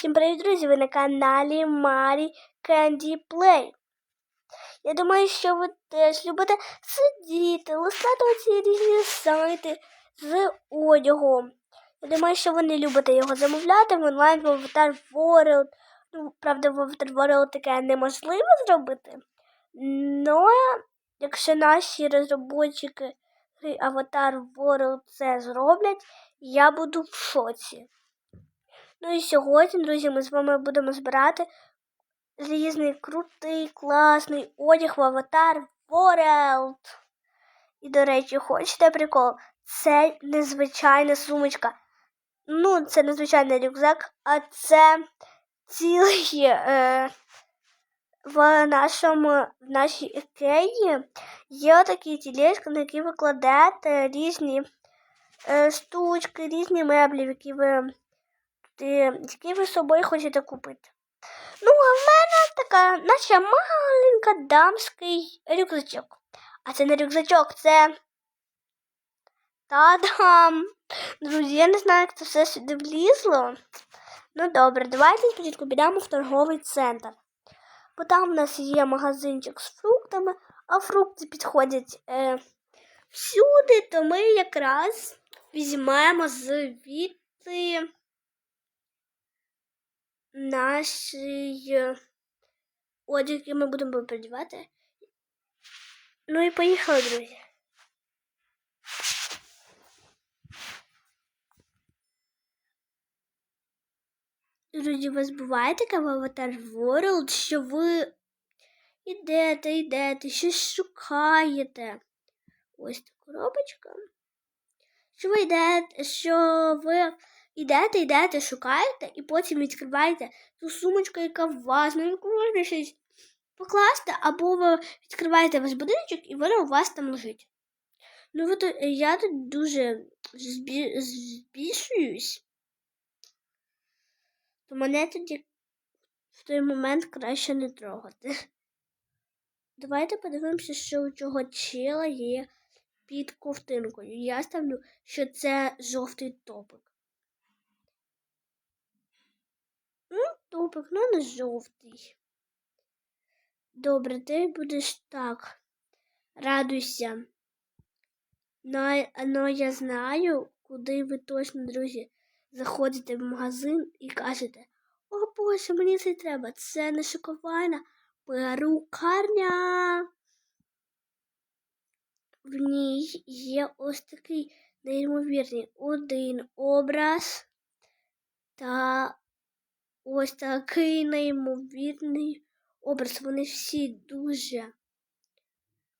Всім привіт, друзі! Ви на каналі Марі Candy Play. Я думаю, що ви теж любите сидіти, листати оці різні сайти з одягом. Я думаю, що ви не любите його замовляти в онлайн в Avatar World. Ну, правда, в Avatar World таке неможливо зробити. Но якщо наші розробники Avatar World це зроблять, я буду в шоці. Ну і сьогодні, друзі, ми з вами будемо збирати різний крутий, класний одяг в Аватар World. І, до речі, хочете прикол? Це незвичайна сумочка. Ну, це незвичайний рюкзак, а це цілий е, в нашому в нашій ікеї є такі тілешки, на які ви кладете різні е, штучки, різні меблі, які ви які ви з собою хочете купити. Ну, а в мене така наша маленька дамський рюкзачок. А це не рюкзачок, це. Та-дам! Друзі, я не знаю, як це все сюди влізло. Ну добре, давайте спочатку підемо в торговий центр. Бо там у нас є магазинчик з фруктами, а фрукти підходять е, всюди, то ми якраз візьмемо звідти наш одяг, який ми будемо продавати. Ну і поїхали, друзі. Друзі, у вас буває таке в Avatar World, що ви йдете, йдете, щось шукаєте. Ось така коробочка. Що ви йдете, що ви Ідете, йдете, шукаєте і потім відкриваєте ту сумочку, яка в вас, на яку можна щось покласти, або ви відкриваєте ваш будиночок і воно у вас там лежить. Ну, от я тут дуже збільшуюсь, то мене тоді в той момент краще не трогати. Давайте подивимося, що у цього чила є під ковтинкою. Я ставлю, що це жовтий топик. Топик, ну не жовтий. Добре, ти будеш так. Радуйся. Но, но я знаю, куди ви точно, друзі, заходите в магазин і кажете, о Боже, мені це треба. Це не шоколадна перукарня. В ній є ось такий неймовірний один образ та Ось такий неймовірний образ. Вони всі дуже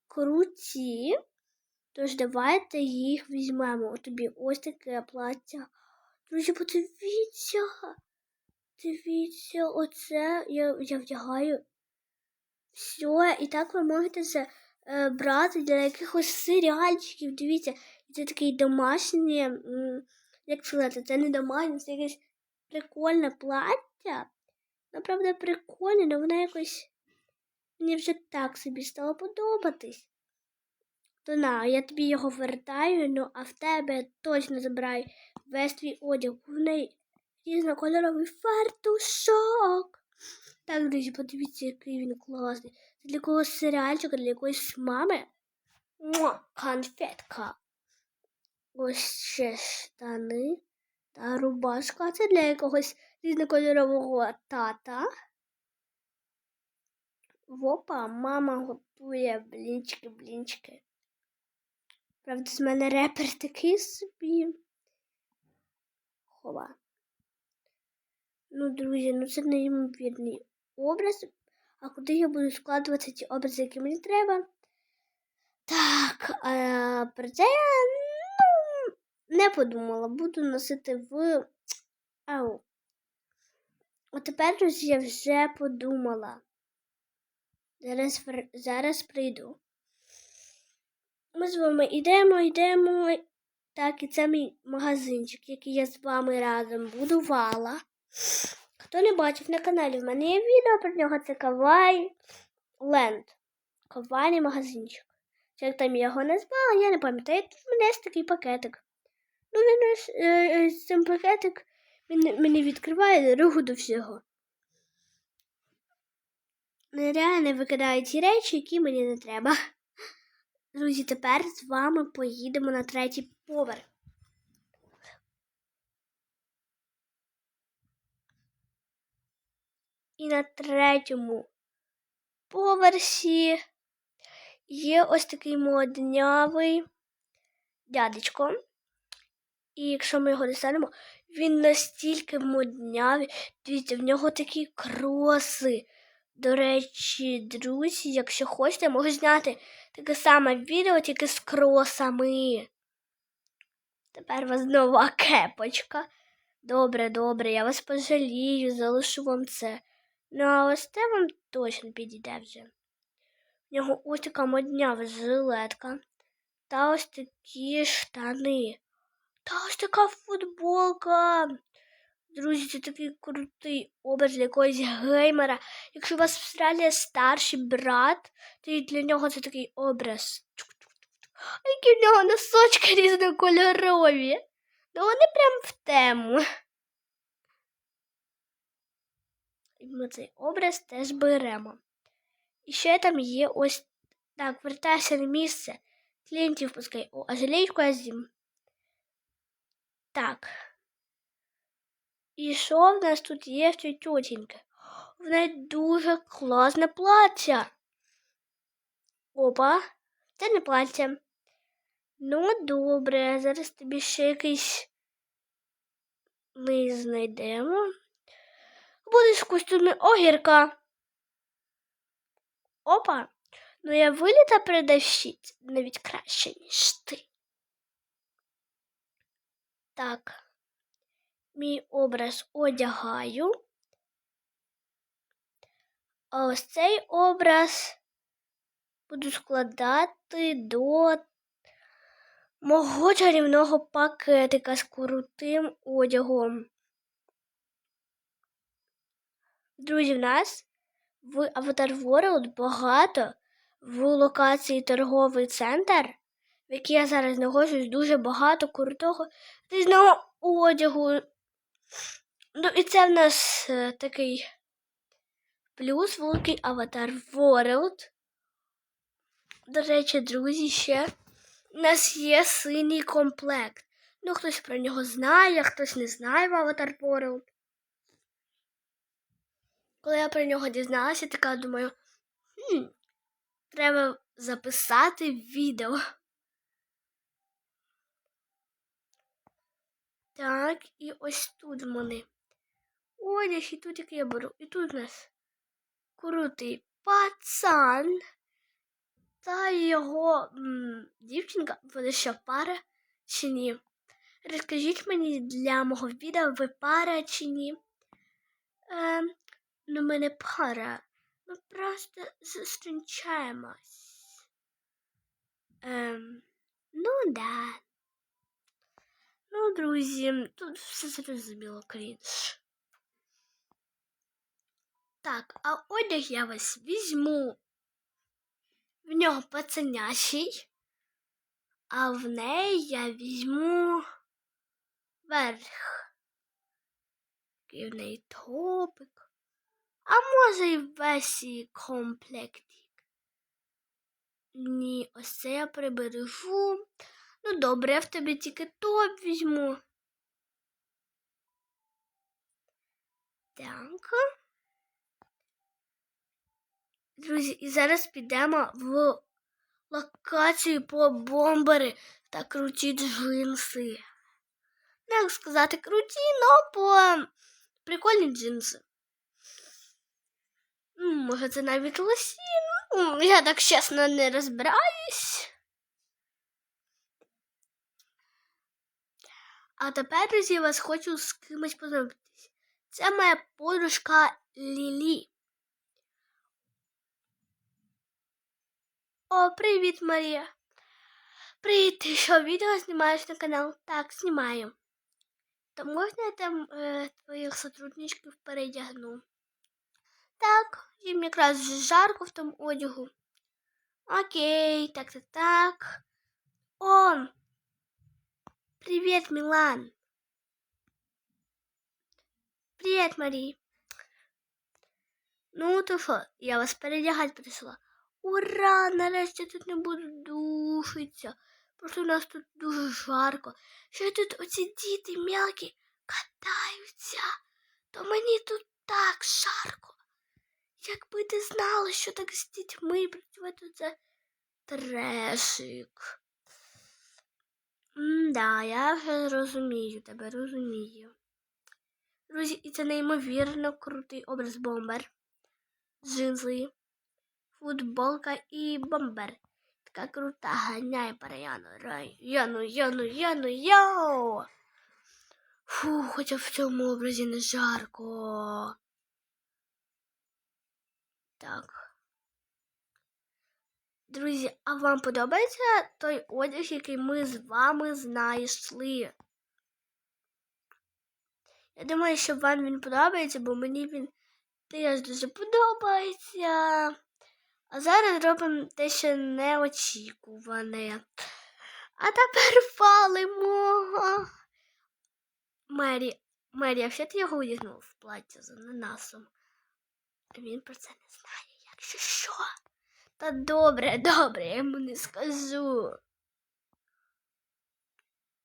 круті. Тож давайте їх візьмемо. тобі ось таке плаття. Друзі, подивіться. Дивіться, оце я я вдягаю. Все, і так ви можете це брати для якихось серіальчиків. Дивіться, це такий домашній, як сказати, це не домашнє, це якесь прикольне плаття. Направда, прикольне, але вона якось мені вже так собі стало подобатись. То на, я тобі його вертаю, ну а в тебе точно забираю весь твій одяг. В неї різнокольоровий фартушок. Так, друзі, подивіться, який він класний. Це для когось серіальчика, для якоїсь мами. Муа, конфетка. Ось ще штани та рубашка. Це для якогось різнокольорового тата. Вопа, мама готує блінчики-блінчики. Правда, з мене репер такий собі. Хова. Ну, друзі, ну це неймовірний образ. А куди я буду складувати ті образи, які мені треба? Так, а, про я ну, не подумала. Буду носити в. Ау. От тепер друзі, я вже подумала. Зараз зараз прийду. Ми з вами йдемо, йдемо. Так, і це мій магазинчик, який я з вами разом будувала. Хто не бачив на каналі, в мене є відео про нього це Кавай Ленд. Кавайний магазинчик. Як там я його назвала, я не пам'ятаю. Тут в мене є такий пакетик. Ну, він е, е, з цим пакетик Він мені відкриває дорогу до всього. Нереально викидає ті речі, які мені не треба. Друзі, тепер з вами поїдемо на третій поверх. І на третьому поверсі є ось такий молоднявий дядечко. І якщо ми його дістанемо, він настільки моднявий. Дивіться, в нього такі кроси. До речі, друзі, якщо хочете, я можу зняти таке саме відео, тільки з кросами. Тепер у вас нова кепочка. Добре, добре, я вас пожалію, залишу вам це. Ну, а ось це вам точно підійде вже. В нього ось така моднява жилетка. Та ось такі штани. Та ось така футболка. Друзі, це такий крутий образ для якогось геймера. Якщо у вас в Австралії старший брат, то для нього це такий образ. А які в нього носочки різнокольорові. Ну вони прям в тему. І ми цей образ теж беремо. І ще там є ось так, вертайся на місце. Клієнтів пускай. О, а жалейку я з'їм. Так. І що в нас тут є цій тютіньки? В неї дуже класне плаття. Опа, це не плаття. Ну, добре, зараз тобі ще якийсь ми знайдемо. Будеш в костюмі огірка. Опа, ну я виліта продавщиць навіть краще, ніж ти. Так, мій образ одягаю. А ось цей образ буду складати до мого чарівного пакетика з крутим одягом. Друзі, в нас в Avatar World багато в локації торговий центр, в якій я зараз знаходжусь дуже багато крутого різного одягу. Ну, і це в нас е, такий плюс великий Avatar World. До речі, друзі, ще у нас є синій комплект. Ну, хтось про нього знає, хтось не знає в Avatar World. Коли я про нього дізналася, така думаю, хм, треба записати відео. Так, і ось тут в мене одяг, і тут який я беру. І тут у нас крутий пацан та його м, дівчинка, вони що пара чи ні. Розкажіть мені для мого відео, ви пара чи ні. Е, ну, ми не пара. Ми просто зустрічаємось. Ем, ну да. Ну, друзі, тут все зрозуміло крінж. Так, а одяг я вас візьму. В нього пацанящий, а в неї я візьму верх. Такий в неї топик. А може і весь її комплектик. Ні, ось це я прибережу. Ну, добре, я в тебе тільки топ візьму. Так. Друзі, і зараз підемо в локацію по бомбери та круті джинси. Як сказати круті, но по прикольні джинси. Може, це навіть лосі? Ну, Я так чесно не розбираюсь. А тепер, я вас хочу з кимось познайомитись. Це моя подружка Лілі. О, привіт, Марія. Привіт, ти що, відео знімаєш на канал? Так, знімаю. То можна я там е, твоїх сотрудничків передягну? Так, їм якраз жарко в тому одягу. Окей, так, так, так. О, привіт, Мілан. Привіт, Марій. Ну, то що, я вас передягати прийшла. Ура! Нарешті тут не буду душитися. Просто у нас тут дуже жарко. Що тут оці діти м'які катаються, то мені тут так жарко. Якби ти знала, що так з дітьми працювати, це трешик. Да, я вже розумію тебе, розумію. Друзі, і це неймовірно крутий образ бомбер. Джинси, футболка і бомбер. Така крута, ганяє Яну. Яну, Яну, Яну, йоу! Фу, хоча в цьому образі не жарко. Так. Друзі, а вам подобається той одяг, який ми з вами знайшли? Я думаю, що вам він подобається, бо мені він теж дуже подобається. А зараз робимо те, що неочікуване. А тепер валимо. Мері, Мері, а все ти його одягнув в плаття з ананасом. Він про це не знає, якщо що. Та добре, добре, я йому не скажу.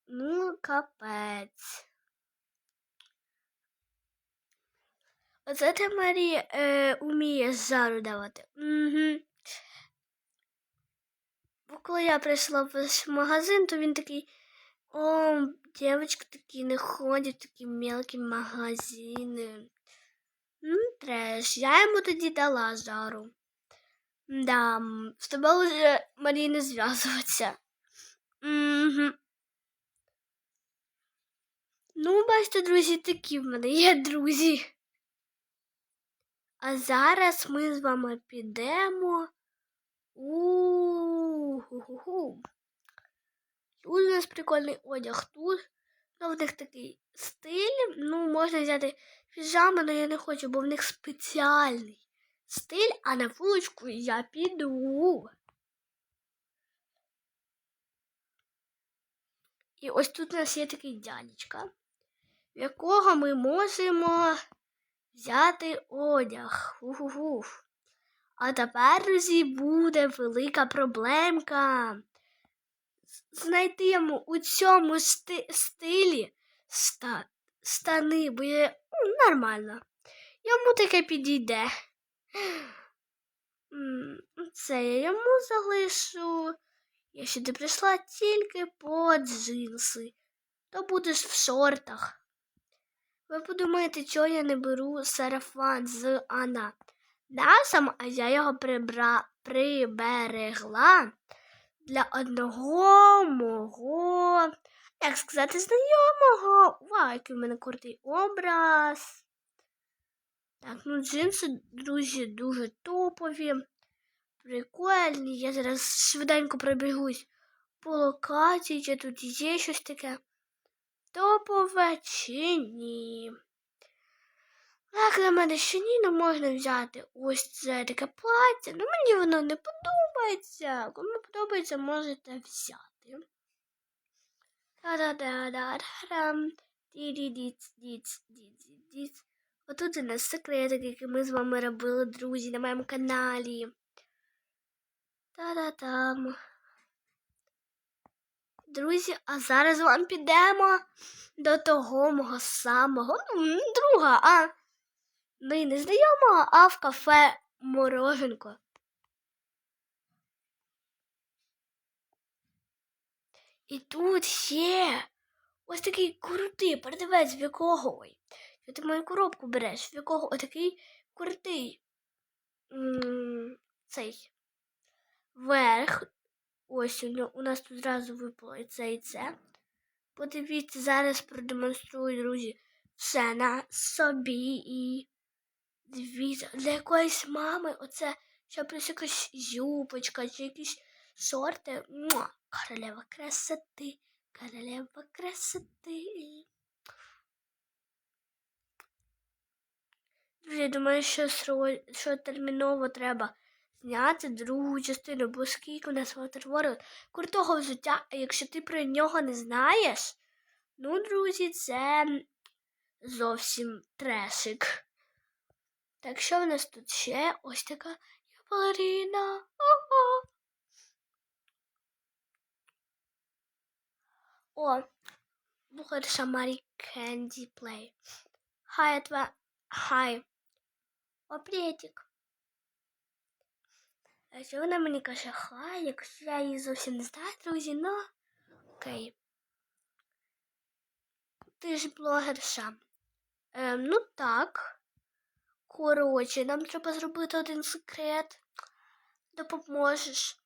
Ну, капець. Оце ти Марі е, умієш жару давати. Угу. Бо коли я прийшла в магазин, то він такий, о, дівчатки такі не ходять такі мелкі магазини. Ну, треш, я йому тоді дала жару. Да, з тобою вже Марі не зв'язуватися. Угу. Ну, бачите, друзі, такі в мене є друзі. А зараз ми з вами підемо у ху Тут у нас прикольний одяг. Тут ну, в них такий стиль. Ну, можна взяти піжами, але я не хочу, бо в них спеціальний стиль, а на вуличку я піду. І ось тут у нас є такий дядечка, в якого ми можемо взяти одяг. Уф-уф. А тепер, друзі, буде велика проблемка. Знайти йому у цьому сти стилі ста стани, бо є ну, нормально. Йому таке підійде. Це я йому залишу. Я сюди прийшла тільки по джинси. То будеш в шортах. Ви подумаєте, чого я не беру сарафан з ананасом, а я його прибра... приберегла для одного мого, як сказати, знайомого. Вау, який в мене крутий образ. Так, ну джинси, друзі, дуже топові, прикольні. Я зараз швиденько пробігусь по локації, чи тут є щось таке топове чи ні. Як на мене ще ні, ну можна взяти ось це таке плаття. Ну мені воно не подобається. Кому подобається, можете взяти. Та-да-да-да-дам. Ді-ді-діць-діць-діць-діць. Отут у нас секретик, який ми з вами робили, друзі, на моєму каналі. Та-да-там. Друзі, а зараз вам підемо до того мого самого ну, друга, а ми не знайомого, а в кафе Мороженко. І тут є ось такий крутий продавець, в якого ой, що ти мою коробку береш, в якого отакий крутий цей верх. Ось у, нас тут зразу випало і це, і це. Подивіться, зараз продемонструю, друзі, все на собі і дивіться, для якоїсь мами оце ще плюс якась юбочка чи якісь шорти. Муа! Королева красоти, королева красоти. Друзі, думаю, що, що терміново треба зняти другу частину, бо скільки у нас Waterworld крутого взуття, а якщо ти про нього не знаєш, ну, друзі, це зовсім трешик. Так, що в нас тут ще? Ось така я. Ого. О, Блогерша Марі Кенді Плей. Хай. Хай. О, приветик. А що вона мені каже хай, якщо я її зовсім не знаю, друзі, ну окей. Ти ж блогерша. Ем, ну так. Коротше, нам треба зробити один секрет. Допоможеш.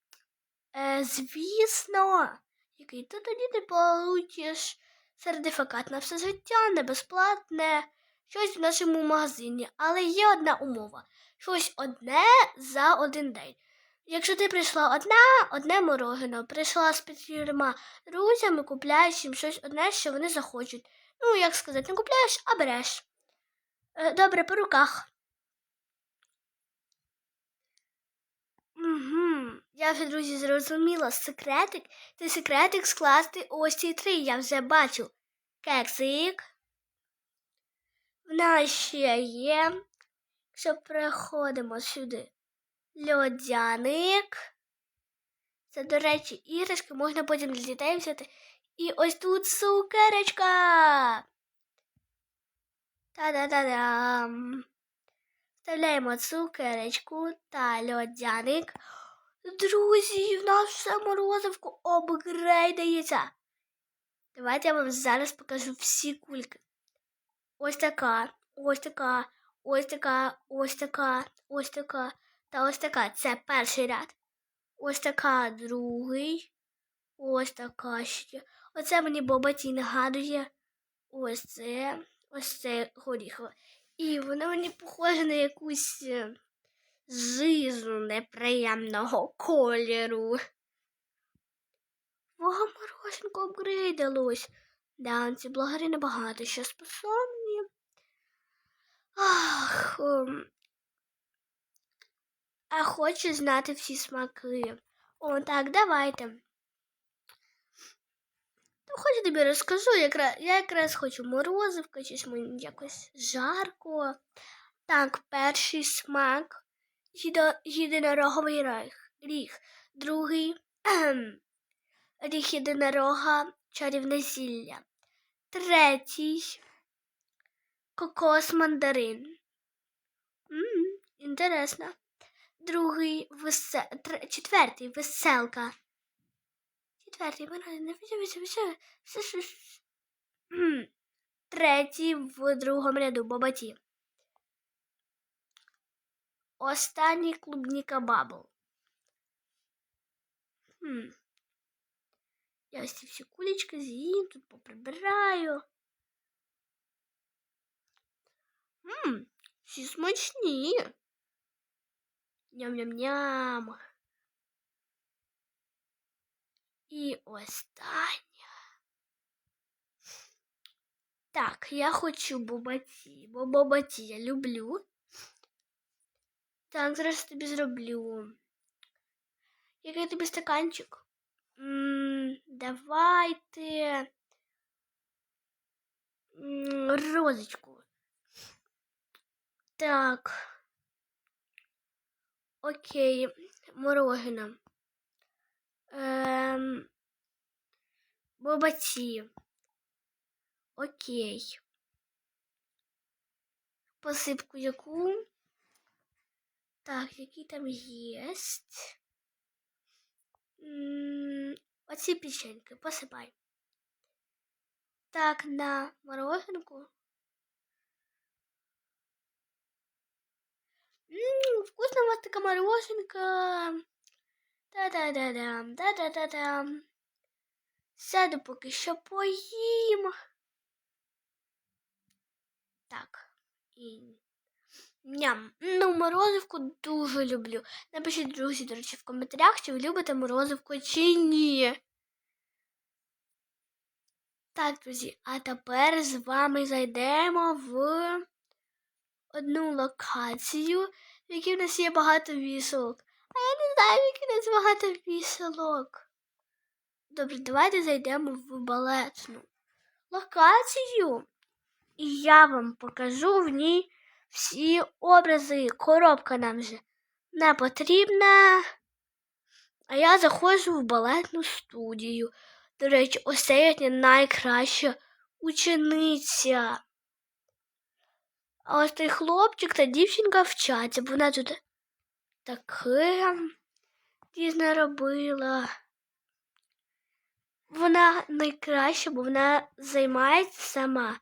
Е, звісно, який ти тоді не получиш сертифікат на все життя, не безплатне, щось в нашому магазині. Але є одна умова: щось одне за один день. Якщо ти прийшла одна, одне мороженое, прийшла з п'ятьма друзями, купляєш їм щось одне, що вони захочуть. Ну, як сказати, не купляєш, а береш. Е, Добре, по руках. Угу. Я вже, друзі, зрозуміла. Секретик. Це секретик скласти ось ці три. Я вже бачу. Кексик. В нас ще є. Якщо переходимо сюди. Льодяник. Це, до речі, іграшки можна потім для дітей взяти. І ось тут цукерочка. Та-да-да-дам. Вставляємо цукерочку та льодяник. Друзі, в нас все морозивку апгрейдається. Давайте я вам зараз покажу всі кульки. Ось така, ось така, ось така, ось така, ось така та ось така. Це перший ряд. Ось така другий. Ось така ще. Оце мені Бобаті нагадує. Ось це, ось це горіхове. І воно мені похоже на якусь е, жизу неприємного кольору. Вага мороженко апгрейдилось. Да, ці блогери набагато що способні. Ах, а хочу знати всі смаки. О, так, давайте. Ну, хоч тобі розкажу, якраз, я якраз хочу морозивка, чи мені якось жарко. Так, перший смак єдинороговий ріг. ріг. Другий ріг єдинорога чарівне зілля. Третій кокос мандарин. м інтересно. Другий весе... тр- четвертий веселка. Четвертий мене Третій в другому ряду бабаті. Останній клубніка бабл. Хм. Я ось ці всі кулечки з'їм, тут поприбираю. Ммм, всі смачні. Ням-ням-ням. І остання. Так, я хочу бобаті, бо бобаті я люблю. Так, зараз тобі зроблю. Який тобі стаканчик? м давайте. М, розочку. Так. Окей, мороженое. Ем, бобаті. Окей. Посипку яку? Так, які там єсть? Оці печеньки, посипай. Так, на мороженку. Ммм, вкусно у вас така мороженка. Та-да-да-дам, та-да-да-дам. Сяду поки що поїм. Так. І... Ням. Ну, морозивку дуже люблю. Напишіть, друзі, до речі, в коментарях, чи ви любите морозивку, чи ні. Так, друзі, а тепер з вами зайдемо в одну локацію, в якій в нас є багато віселок. А я не знаю, в якій в нас багато віселок. Добре, давайте зайдемо в балетну локацію. і я вам покажу в ній всі образи. Коробка нам вже не потрібна. А я заходжу в балетну студію. До речі, ось це їхня найкраща учениця. А ось той хлопчик та дівчинка вчаться, бо вона тут таке різне робила. Вона найкраща, бо вона займається сама,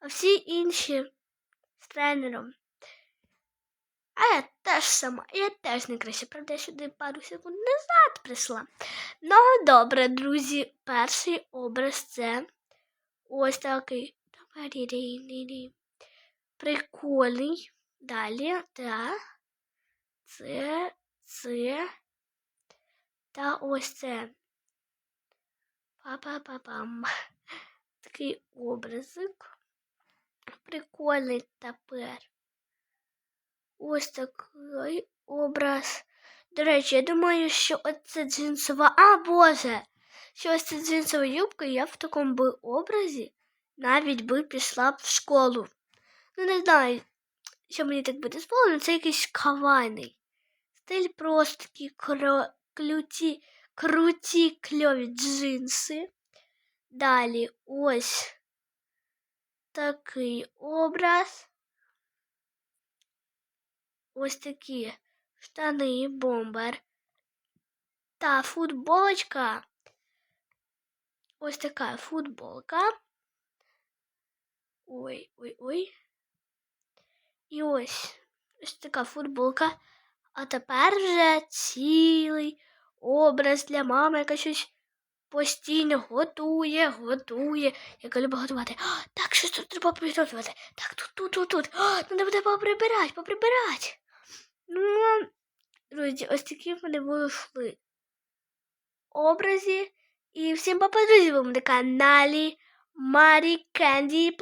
а всі інші з тренером. А я теж сама, я теж найкраща, правда, я сюди пару секунд назад прийшла. Ну, добре, друзі, перший образ це ось такий. Прикольний. Далі, та, це, це, та ось це. Па-па-па-пам. Такий образик. Прикольний тепер. Ось такий образ. До речі, я думаю, що оце джинсова. А, Боже! Що ось це джинсова юбка, я в такому би образі навіть би пішла б в школу. Ну, не знаю, що мені так буде сподобано, це якийсь кавайний. Стиль просто такі кро... клюті, круті кльові джинси. Далі ось такий образ. Ось такі штани, бомбер та футболочка. Ось така футболка. Ой, ой, ой. І ось ось така футболка. А тепер вже цілий образ для мами, яка щось постійно готує, готує, яка любить готувати. А, так, щось тут треба приготувати. Так, тут, тут, тут, тут. А, треба буде поприбирати, поприбирати. Ну, друзі, ось такі в мене вийшли образі. І всім папа, друзі, ви на каналі Марі Кенді Плей.